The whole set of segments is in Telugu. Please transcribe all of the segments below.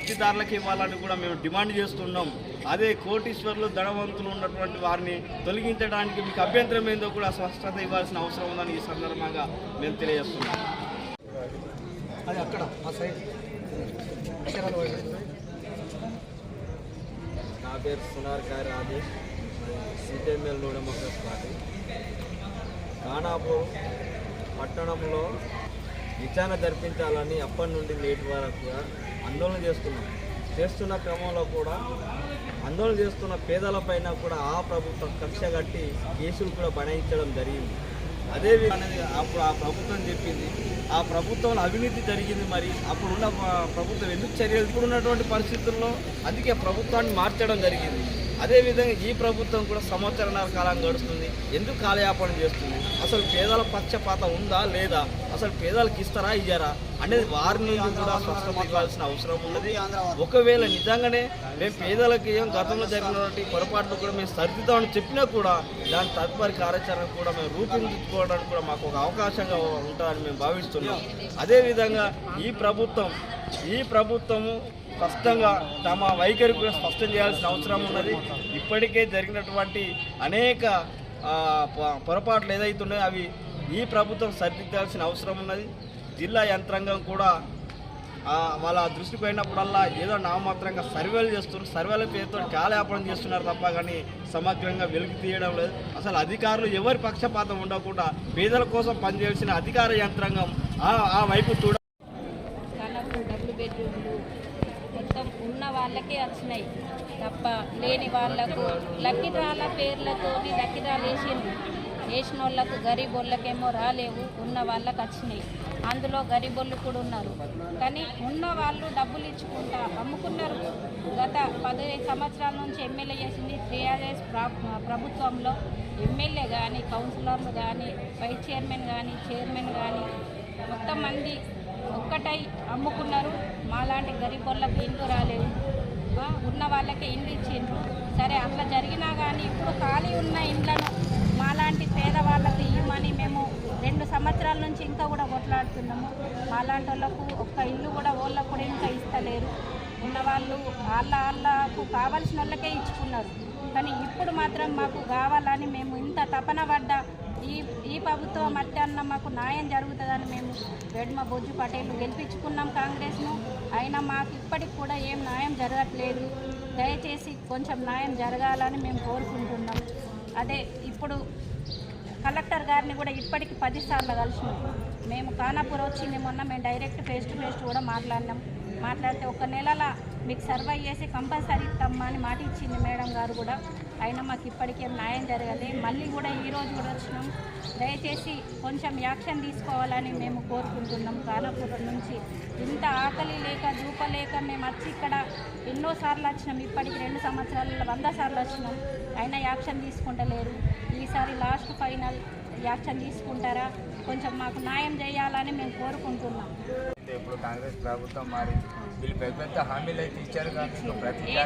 లబ్ధిదారులకు ఇవ్వాలని కూడా మేము డిమాండ్ చేస్తున్నాం. అదే కోటీశ్వర్లు ధనవంతులు ఉన్నటువంటి వారిని తొలగించడానికి మీకు అభ్యంతరం ఏందో కూడా స్పష్టత ఇవ్వాల్సిన అవసరం ఉందని ఈ సందర్భంగా మేము తెలియజేస్తున్నాం. అది అక్కడ ఆ సైడ్. నా పేరు సునార్ గారి Rajesh. CPIML democracy party. Khanapur పట్టణంలో విచారణ జరిపించాలని అప్పటి నుండి నేటి వరకు కూడా ఆందోళన చేస్తున్నాం. చేస్తున్న క్రమంలో కూడా ఆందోళన చేస్తున్న పేదలపైన కూడా ఆ ప్రభుత్వం కక్ష కట్టి కేసులు కూడా బనాయించడం జరిగింది. అదే అనేది అప్పుడు ఆ ప్రభుత్వం చెప్పింది. ఆ ప్రభుత్వంలో అవినీతి జరిగింది మరి. అప్పుడున్న ప్రభుత్వం ఎందుకు చర్యలు? ఇప్పుడు ఉన్నటువంటి పరిస్థితుల్లో అందుకే ప్రభుత్వాన్ని మార్చడం జరిగింది. అదేవిధంగా ఈ ప్రభుత్వం కూడా సంవత్సరాల కాలం గడుస్తుంది. ఎందుకు కాలయాపన చేస్తుంది? అసలు పేదల పక్షపాతం ఉందా లేదా? అసలు పేదలకు ఇస్తారా ఇయ్యారా? అనేది వారి నుంచి కూడా స్పష్టత ఇవ్వాల్సిన అవసరం ఉన్నది. ఒకవేళ నిజంగానే మేము పేదలకు ఏం గతంలో జరిగినటువంటి పొరపాట్లు కూడా మేము సరిదిద్దామని చెప్పినా కూడా దాని తదుపరి కార్యాచరణ కూడా మేము రూపొందించుకోవడానికి కూడా మాకు ఒక అవకాశంగా ఉంటుందని మేము భావిస్తున్నాం. అదేవిధంగా ఈ ప్రభుత్వం ఈ ప్రభుత్వము స్పష్టంగా తమ వైఖరి కూడా స్పష్టం చేయాల్సిన అవసరం ఉన్నది. ఇప్పటికే జరిగినటువంటి అనేక పొ- పొరపాట్లు ఏదైతే ఉన్నాయో అవి ఈ ప్రభుత్వం సరిదిద్దాల్సిన అవసరం ఉన్నది. జిల్లా యంత్రాంగం కూడా వాళ్ళ దృష్టి పోయినప్పుడల్లా ఏదో నామమాత్రంగా సర్వేలు చేస్తున్నారు. సర్వేల పేరుతో కాలయాపనం చేస్తున్నారు తప్ప కానీ సమగ్రంగా వెలికి తీయడం లేదు. అసలు అధికారులు ఎవరి పక్షపాతం ఉండకుండా పేదల కోసం పనిచేయాల్సిన అధికార యంత్రాంగం ఆ- ఆ వైపు చూడ కనకు డబుల్ బెడ్రూమ్లు మొత్తం ఉన్న వాళ్ళకే వచ్చినాయి. తప్ప లేని వాళ్ళకు లక్కిరాల పేర్లతోని లక్కిరాలు వేసిండ్రు. వేసిన వాళ్ళకు గరీబోళ్ళకేమో రాలేవు ఉన్న వాళ్ళకి వచ్చినాయి. అందులో గరీబోళ్ళు కూడా ఉన్నారు. కానీ ఉన్న వాళ్ళు డబ్బులు ఇచ్చుకుంటా అమ్ముకున్నారు. గత పదిహేను సంవత్సరాల నుంచి ఎమ్మెల్యే చేసింది టీఆర్ఎస్ ప్రభుత్వంలో. ఎమ్మెల్యే కానీ కౌన్సిలర్లు కానీ వైస్ చైర్మన్ కానీ చైర్మన్ కానీ మొత్తం మంది ఒక్కటై అమ్ముకున్నారు. మాలాంటి గరీబ్ ఇంటూ రాలేదు రాలేవు? ఉన్న వాళ్ళకి ఇండ్లు ఇచ్చిండ్రు. సరే అట్లా జరిగినా కానీ ఇప్పుడు ఖాళీ ఉన్న ఇండ్లను మాలాంటి పేదవాళ్ళకి ఇవ్వమని మేము రెండు సంవత్సరాల నుంచి ఇంకా కూడా కొట్లాడుతున్నాము. మాలాంటి వాళ్ళకు ఒక్క ఇల్లు కూడా వాళ్ళకు కూడా ఇంకా ఇస్తలేరు. ఉన్నవాళ్ళు వాళ్ళ వాళ్ళకు కావాల్సిన వాళ్ళకే ఇచ్చుకున్నారు. కానీ ఇప్పుడు మాత్రం మాకు కావాలని మేము ఇంత తపన పడ్డ ఈ ఈ ప్రభుత్వం మధ్యాహ్నం మాకు న్యాయం జరుగుతుందని మేము రెడ్మ బొజ్జు పటేల్ గెలిపించుకున్నాం కాంగ్రెస్ను. అయినా మాకు ఇప్పటికి కూడా ఏం న్యాయం జరగట్లేదు. దయచేసి కొంచెం న్యాయం జరగాలని మేము కోరుకుంటున్నాం. అదే ఇప్పుడు కలెక్టర్ గారిని కూడా ఇప్పటికి పదిసార్లు కలిసినాం. మేము ఖానాపూర్ వచ్చింది మొన్న మేము డైరెక్ట్ ఫేస్ టు ఫేస్ కూడా మాట్లాడినాం. మాట్లాడితే ఒక నెలల మీకు సర్వే చేసి కంపల్సరీ ఇస్తామా అని మాట ఇచ్చింది మేడం గారు కూడా. అయినా మాకు ఇప్పటికేం న్యాయం జరగాలి. మళ్ళీ కూడా ఈరోజు కూడా వచ్చినాం. దయచేసి కొంచెం యాక్షన్ తీసుకోవాలని మేము కోరుకుంటున్నాం. ఖానాపూర్ నుంచి ఇంత ఆకలి లేక దూప లేక మేము వచ్చి ఇక్కడ ఎన్నోసార్లు వచ్చినాం. ఇప్పటికి రెండు సంవత్సరాలలో వంద సార్లు వచ్చినాం. అయినా యాక్షన్ తీసుకుంటలేరు. ఈసారి లాస్ట్ ఫైనల్ యాక్షన్ తీసుకుంటారా? కొంచెం మాకు న్యాయం చేయాలని మేము కోరుకుంటున్నాం. ఇప్పుడు కాంగ్రెస్ ప్రభుత్వం మారి వీళ్ళు పెద్ద పెద్ద హామీలు అయితే ఇచ్చారు కానీ ప్రతి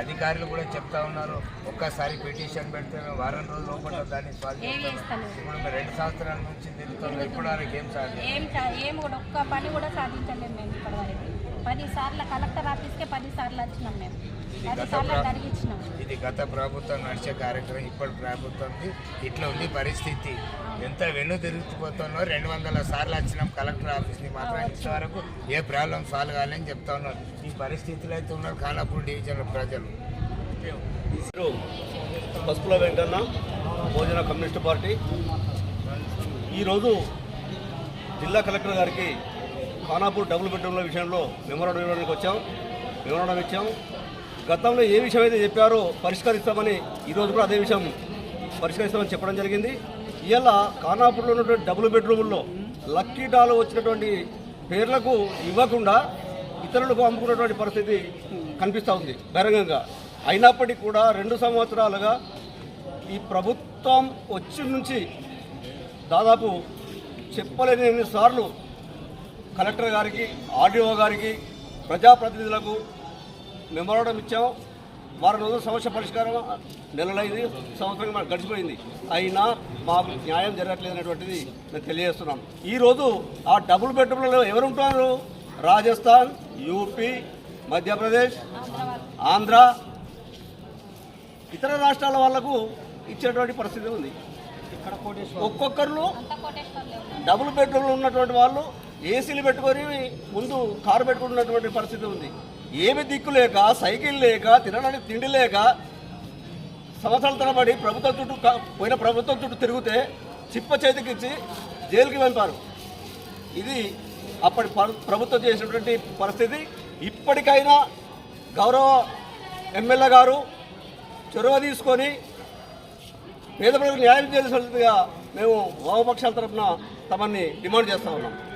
అధికారులు కూడా చెప్తా ఉన్నారు. ఒక్కసారి పిటిషన్ పెడితే వారం రోజుల లోపల దాన్ని ఇప్పుడు రెండు సంవత్సరాల నుంచి తిరుగుతున్నాం. ఇప్పుడు వాళ్ళకి ఏం సాధ్యం ఏం కూడా ఒక్క పని కూడా సాధించలేము మేము ఇప్పటివరకు. పది సార్లు కలెక్టర్ ఆఫీస్కే పది సార్లు వచ్చినాం మేము. జరిగించినాం. ఇది గత ప్రభుత్వం నడిచే కార్యక్రమం ఇప్పటి ప్రభుత్వంకి ఇట్లా ఉంది పరిస్థితి. ఎంత వెన్ను తిరిగిపోతున్నో రెండు వందల సార్లు వచ్చినాం కలెక్టర్ ఆఫీస్ని మాత్రం ఇంతవరకు ఏ ప్రాబ్లం సాల్వ్ కాలేని చెప్తా ఉన్నారు. ఈ పరిస్థితులు అయితే ఉన్నారు ఖానాపూర్ డివిజన్ ప్రజలు. పేరు పసుపుల వెంకన్న భోజన కమ్యూనిస్ట్ పార్టీ. ఈరోజు జిల్లా కలెక్టర్ గారికి ఖానాపూర్ డబుల్ బెడ్రూమ్ల విషయంలో మెమోరాండం ఇవ్వడానికి వచ్చాం. మెమోరాండం ఇచ్చాం. గతంలో ఏ విషయం అయితే చెప్పారో పరిష్కరిస్తామని ఈరోజు కూడా అదే విషయం పరిష్కరిస్తామని చెప్పడం జరిగింది. ఇవాళ ఖానాపూర్లో ఉన్నటువంటి డబుల్ బెడ్రూముల్లో లక్కీ డాల్ వచ్చినటువంటి పేర్లకు ఇవ్వకుండా ఇతరులకు అమ్ముకున్నటువంటి పరిస్థితి కనిపిస్తూ ఉంది బహిరంగంగా. అయినప్పటికీ కూడా రెండు సంవత్సరాలుగా ఈ ప్రభుత్వం వచ్చి నుంచి దాదాపు చెప్పలేని ఎన్నిసార్లు కలెక్టర్ గారికి ఆర్డీఓ గారికి ప్రజాప్రతినిధులకు మెమోరాండం ఇచ్చాం. వారం రోజుల సమస్య పరిష్కారం నెలలైంది. సంవత్సరం మనకు గడిచిపోయింది. అయినా మాకు న్యాయం జరగట్లేదు అనేటువంటిది మేము తెలియజేస్తున్నాం. ఈరోజు ఆ డబుల్ బెడ్రూమ్లలో ఎవరు ఉంటున్నారు రాజస్థాన్ యూపీ మధ్యప్రదేశ్ ఆంధ్ర ఇతర రాష్ట్రాల వాళ్ళకు ఇచ్చేటువంటి పరిస్థితి ఉంది. ఒక్కొక్కరు డబుల్ బెడ్రూమ్లు ఉన్నటువంటి వాళ్ళు ఏసీలు పెట్టుకొని ముందు కారు పెట్టుకున్నటువంటి పరిస్థితి ఉంది. ఏమి దిక్కు లేక సైకిల్ లేక తినడానికి తిండి లేక సంవత్సరాల తరబడి ప్రభుత్వం చుట్టూ పోయిన ప్రభుత్వం చుట్టూ తిరిగితే చిప్ప చేతికిచ్చి జైలుకి పంపారు ఇది అప్పటి ప- ప్రభుత్వం చేసినటువంటి పరిస్థితి. ఇప్పటికైనా గౌరవ ఎమ్మెల్యే గారు చొరవ తీసుకొని పేద ప్రజలకు న్యాయం చేయాల్సిందిగా మేము వామపక్షాల తరఫున తమని డిమాండ్ చేస్తా ఉన్నాం.